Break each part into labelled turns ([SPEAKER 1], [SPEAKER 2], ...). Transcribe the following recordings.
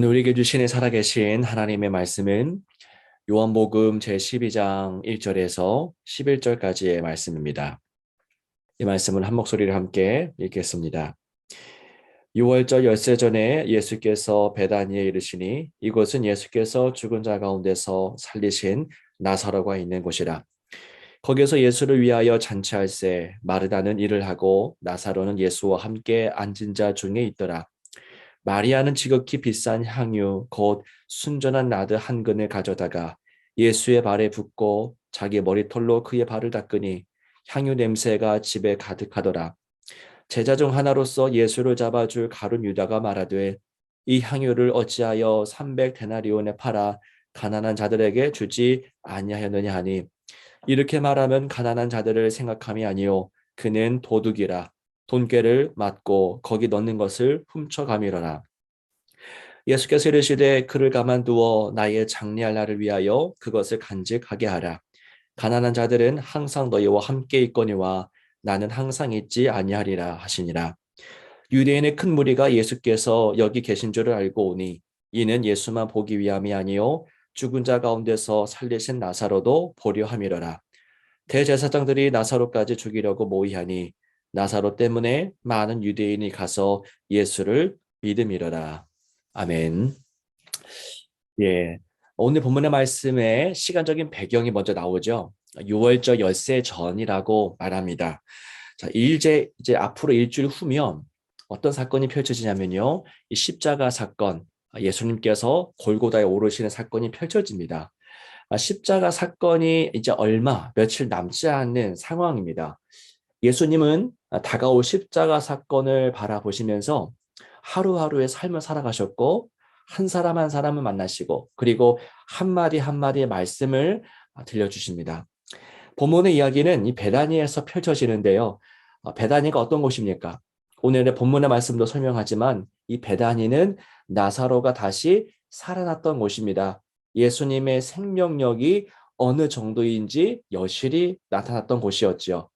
[SPEAKER 1] 오늘 우리에게 주시는 살아계신 하나님의 말씀은 요한복음 제12장 1절에서 11절까지의 말씀입니다. 이 말씀을 한 목소리로 함께 읽겠습니다. 6월절 열세 전에 예수께서 베다니에 이르시니 이곳은 예수께서 죽은 자 가운데서 살리신 나사로가 있는 곳이라. 거기서 예수를 위하여 잔치할새 마르다는 일을 하고 나사로는 예수와 함께 앉은 자 중에 있더라. 마리아는 지극히 비싼 향유 곧 순전한 나드 한 근을 가져다가 예수의 발에 붓고 자기 머리털로 그의 발을 닦으니 향유 냄새가 집에 가득하더라. 제자 중 하나로서 예수를 잡아줄 가룟 유다가 말하되 이 향유를 어찌하여 300 데나리온에 팔아 가난한 자들에게 주지 아니하였느냐 하니 이렇게 말하면 가난한 자들을 생각함이 아니요 그는 도둑이라 돈꾀를 맞고 거기 넣는 것을 훔쳐가미러라. 예수께서 이르시되 그를 가만두어 나의 장례할 날을 위하여 그것을 간직하게 하라. 가난한 자들은 항상 너희와 함께 있거니와 나는 항상 있지 아니하리라 하시니라. 유대인의 큰 무리가 예수께서 여기 계신 줄을 알고 오니 이는 예수만 보기 위함이 아니요 죽은 자 가운데서 살리신 나사로도 보려 함이러라. 대제사장들이 나사로까지 죽이려고 모의하니 나사로 때문에 많은 유대인이 가서 예수를 믿음이러라. 아멘. 예. 오늘 본문의 말씀에 시간적인 배경이 먼저 나오죠. 6월절 열세 전이라고 말합니다. 자, 일제 이제 앞으로 일주일 후면 어떤 사건이 펼쳐지냐면요. 이 십자가 사건, 예수님께서 골고다에 오르시는 사건이 펼쳐집니다. 아, 십자가 사건이 이제 얼마 며칠 남지 않는 상황입니다. 예수님은 다가올 십자가 사건을 바라보시면서 하루하루의 삶을 살아가셨고 한 사람 한 사람을 만나시고 그리고 한마디 한마디의 말씀을 들려주십니다. 본문의 이야기는 이 베다니에서 펼쳐지는데요. 어, 베다니가 어떤 곳입니까? 오늘의 본문의 말씀도 설명하지만 이 베다니는 나사로가 다시 살아났던 곳입니다. 예수님의 생명력이 어느 정도인지 여실히 나타났던 곳이었지요.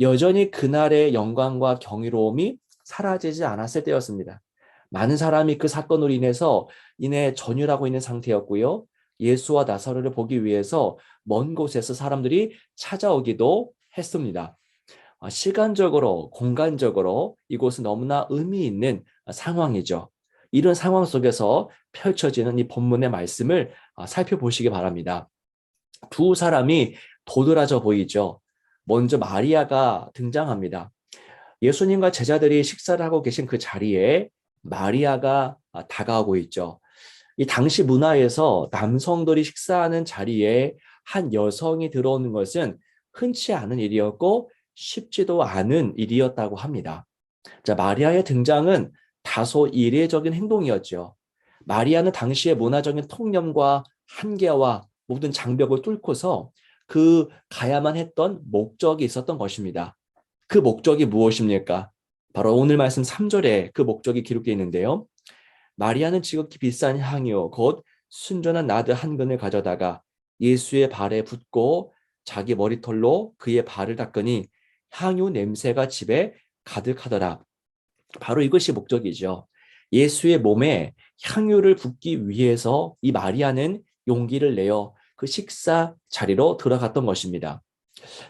[SPEAKER 1] 여전히 그날의 영광과 경이로움이 사라지지 않았을 때였습니다. 많은 사람이 그 사건으로 인해서 인해 전율하고 있는 상태였고요. 예수와 나사로를 보기 위해서 먼 곳에서 사람들이 찾아오기도 했습니다. 아, 시간적으로, 공간적으로 이곳은 너무나 의미 있는 상황이죠. 이런 상황 속에서 펼쳐지는 이 본문의 말씀을 아, 살펴보시기 바랍니다. 두 사람이 도드라져 보이죠. 먼저 마리아가 등장합니다. 예수님과 제자들이 식사를 하고 계신 그 자리에 마리아가 아, 다가오고 있죠. 이 당시 문화에서 남성들이 식사하는 자리에 한 여성이 들어오는 것은 흔치 않은 일이었고 쉽지도 않은 일이었다고 합니다. 자, 마리아의 등장은 다소 이례적인 행동이었죠. 마리아는 당시의 문화적인 통념과 한계와 모든 장벽을 뚫고서 그 가야만 했던 목적이 있었던 것입니다. 그 목적이 무엇입니까? 바로 오늘 말씀 3절에 그 목적이 기록되어 있는데요. 마리아는 지극히 비싼 향유 곧 순전한 나드 한 근을 가져다가 예수의 발에 붓고 자기 머리털로 그의 발을 닦으니 향유 냄새가 집에 가득하더라. 바로 이것이 목적이죠. 예수의 몸에 향유를 붓기 위해서 이 마리아는 용기를 내어 그 식사 자리로 들어갔던 것입니다.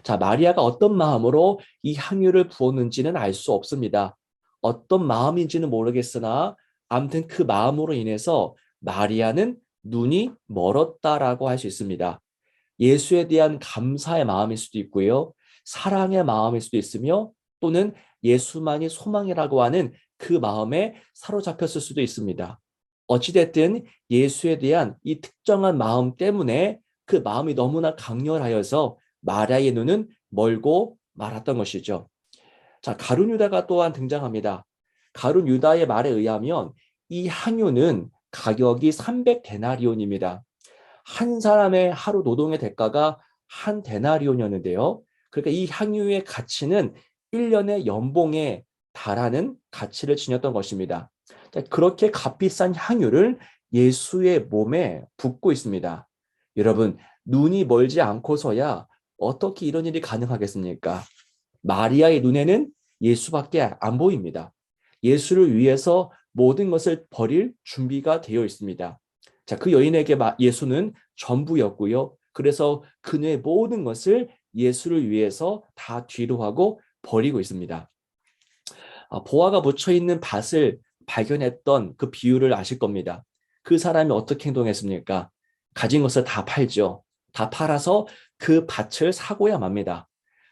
[SPEAKER 1] 자, 마리아가 어떤 마음으로 이 향유를 부었는지는 알 수 없습니다. 어떤 마음인지는 모르겠으나 아무튼 그 마음으로 인해서 마리아는 눈이 멀었다라고 할 수 있습니다. 예수에 대한 감사의 마음일 수도 있고요. 사랑의 마음일 수도 있으며 또는 예수만이 소망이라고 하는 그 마음에 사로잡혔을 수도 있습니다. 어찌됐든 예수에 대한 이 특정한 마음 때문에 그 마음이 너무나 강렬하여서 마리아의 눈은 멀고 말았던 것이죠. 자, 가룟 유다가 또한 등장합니다. 가룟 유다의 말에 의하면 이 향유는 가격이 300데나리온입니다. 한 사람의 하루 노동의 대가가 한 데나리온이었는데요. 그러니까 이 향유의 가치는 1년의 연봉에 달하는 가치를 지녔던 것입니다. 그렇게 값비싼 향유를 예수의 몸에 붓고 있습니다. 여러분, 눈이 멀지 않고서야 어떻게 이런 일이 가능하겠습니까? 마리아의 눈에는 예수밖에 안 보입니다. 예수를 위해서 모든 것을 버릴 준비가 되어 있습니다. 자, 그 여인에게 예수는 전부였고요. 그래서 그녀의 모든 것을 예수를 위해서 다 뒤로 하고 버리고 있습니다. 아, 보화가 묻혀 있는 밭을 발견했던 그 비유를 아실 겁니다. 그 사람이 어떻게 행동했습니까? 가진 것을 다 팔죠. 다 팔아서 그 밭을 사고야 맙니다.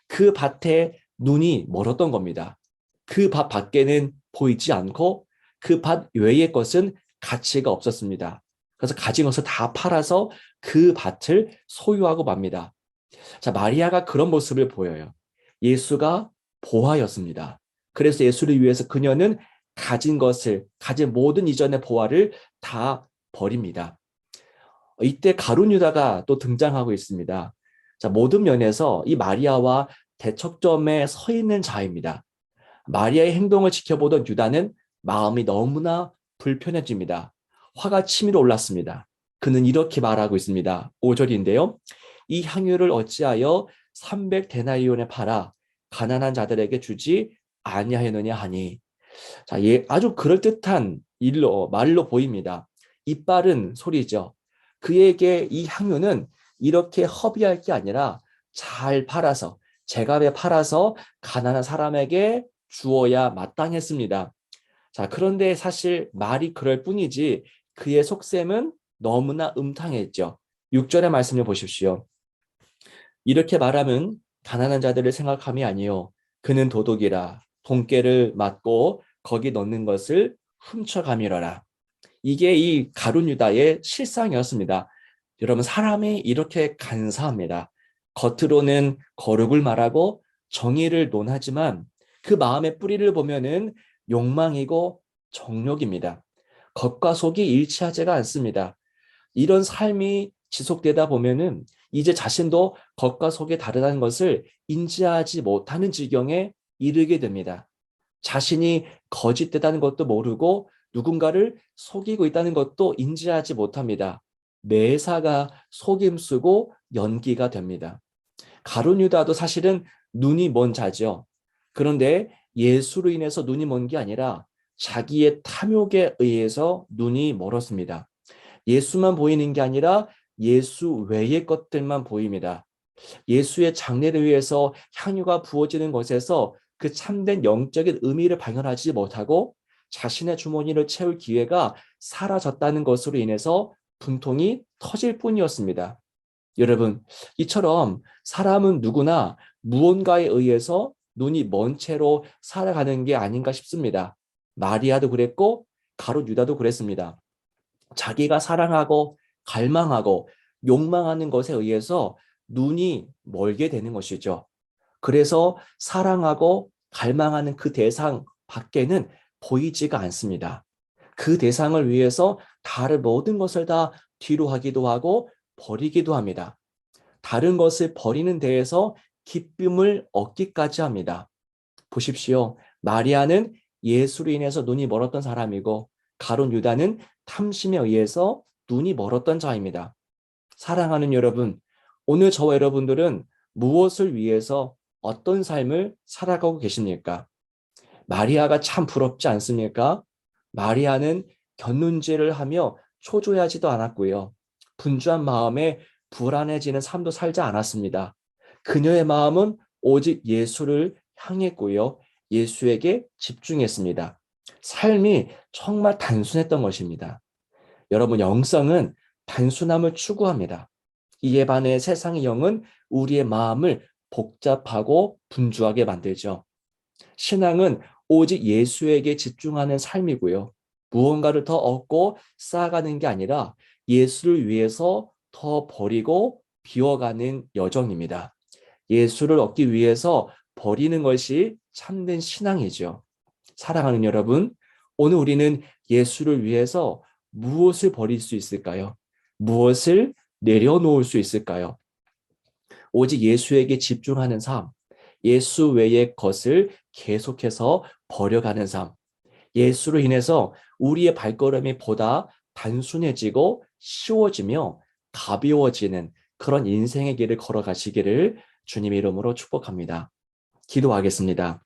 [SPEAKER 1] 그 밭에 눈이 멀었던 겁니다. 그 밭 밖에는 보이지 않고 그 밭 외의 것은 가치가 없었습니다. 그래서 가진 것을 다 팔아서 그 밭을 소유하고 맙니다. 자, 마리아가 그런 모습을 보여요. 예수가 보화였습니다. 그래서 예수를 위해서 그녀는 가진 것을, 가진 모든 이전의 보화를 다 버립니다. 이때 가룟 유다가 또 등장하고 있습니다. 자, 모든 면에서 이 마리아와 대척점에 서 있는 자입니다. 마리아의 행동을 지켜보던 유다는 마음이 너무나 불편해집니다. 화가 치밀어 올랐습니다. 그는 이렇게 말하고 있습니다. 5절인데요. 이 향유를 어찌하여 300 데나리온에 팔아 가난한 자들에게 주지 아니하였느냐 하니 자, 예, 아주 그럴듯한 일로 말로 보입니다. 이빨은 소리죠. 그에게 이 향유는 이렇게 허비할 게 아니라 잘 팔아서 제값에 팔아서 가난한 사람에게 주어야 마땅했습니다. 자, 그런데 사실 말이 그럴 뿐이지 그의 속셈은 너무나 음탕했죠. 6절의 말씀을 보십시오. 이렇게 말하면 가난한 자들을 생각함이 아니요 그는 도둑이라 돈깨를 맞고 거기 넣는 것을 훔쳐가미러라. 이게 이 가룟 유다의 실상이었습니다. 여러분 사람이 이렇게 간사합니다. 겉으로는 거룩을 말하고 정의를 논하지만 그 마음의 뿌리를 보면은 욕망이고 정욕입니다. 겉과 속이 일치하지가 않습니다. 이런 삶이 지속되다 보면은 이제 자신도 겉과 속이 다르다는 것을 인지하지 못하는 지경에 이르게 됩니다. 자신이 거짓되다는 것도 모르고 누군가를 속이고 있다는 것도 인지하지 못합니다. 매사가 속임수고 연기가 됩니다. 가룟 유다도 사실은 눈이 먼 자죠. 그런데 예수로 인해서 눈이 먼 게 아니라 자기의 탐욕에 의해서 눈이 멀었습니다. 예수만 보이는 게 아니라 예수 외의 것들만 보입니다. 예수의 장례를 위해서 향유가 부어지는 것에서 그 참된 영적인 의미를 발견하지 못하고 자신의 주머니를 채울 기회가 사라졌다는 것으로 인해서 분통이 터질 뿐이었습니다. 여러분, 이처럼 사람은 누구나 무언가에 의해서 눈이 먼 채로 살아가는 게 아닌가 싶습니다. 마리아도 그랬고 가롯 유다도 그랬습니다. 자기가 사랑하고 갈망하고 욕망하는 것에 의해서 눈이 멀게 되는 것이죠. 그래서 사랑하고 갈망하는 그 대상 밖에는 보이지가 않습니다. 그 대상을 위해서 다른 모든 것을 다 뒤로 하기도 하고 버리기도 합니다. 다른 것을 버리는 데에서 기쁨을 얻기까지 합니다. 보십시오. 마리아는 예수로 인해서 눈이 멀었던 사람이고 가론 유다는 탐심에 의해서 눈이 멀었던 자입니다. 사랑하는 여러분, 오늘 저와 여러분들은 무엇을 위해서 어떤 삶을 살아가고 계십니까? 마리아가 참 부럽지 않습니까? 마리아는 견눈질을 하며 초조해하지도 않았고요. 분주한 마음에 불안해지는 삶도 살지 않았습니다. 그녀의 마음은 오직 예수를 향했고요. 예수에게 집중했습니다. 삶이 정말 단순했던 것입니다. 여러분, 영성은 단순함을 추구합니다. 이에 반해 세상의 영은 우리의 마음을 복잡하고 분주하게 만들죠. 신앙은 오직 예수에게 집중하는 삶이고요. 무언가를 더 얻고 쌓아가는 게 아니라 예수를 위해서 더 버리고 비워가는 여정입니다. 예수를 얻기 위해서 버리는 것이 참된 신앙이죠. 사랑하는 여러분, 오늘 우리는 예수를 위해서 무엇을 버릴 수 있을까요? 무엇을 내려놓을 수 있을까요? 오직 예수에게 집중하는 삶, 예수 외의 것을 계속해서 버려가는 삶, 예수로 인해서 우리의 발걸음이 보다 단순해지고 쉬워지며 가벼워지는 그런 인생의 길을 걸어가시기를 주님 이름으로 축복합니다. 기도하겠습니다.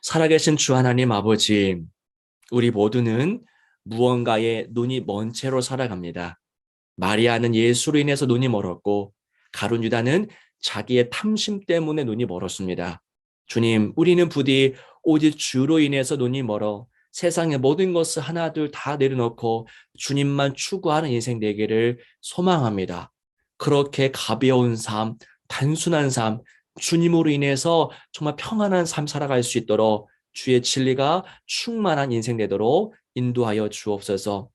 [SPEAKER 1] 살아계신 주 하나님 아버지, 우리 모두는 무언가에 눈이 먼 채로 살아갑니다. 마리아는 예수로 인해서 눈이 멀었고 가룟 유다는 자기의 탐심 때문에 눈이 멀었습니다. 주님, 우리는 부디 오직 주로 인해서 눈이 멀어 세상의 모든 것을 하나둘 다 내려놓고 주님만 추구하는 인생 되기를 소망합니다. 그렇게 가벼운 삶, 단순한 삶, 주님으로 인해서 정말 평안한 삶 살아갈 수 있도록 주의 진리가 충만한 인생 되도록 인도하여 주옵소서.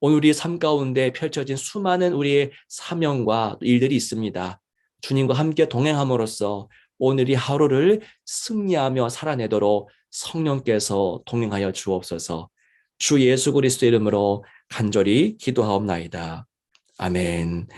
[SPEAKER 1] 오늘 우리 삶 가운데 펼쳐진 수많은 우리의 사명과 일들이 있습니다. 주님과 함께 동행함으로써 오늘 이 하루를 승리하며 살아내도록 성령께서 동행하여 주옵소서. 주 예수 그리스도 이름으로 간절히 기도하옵나이다. 아멘.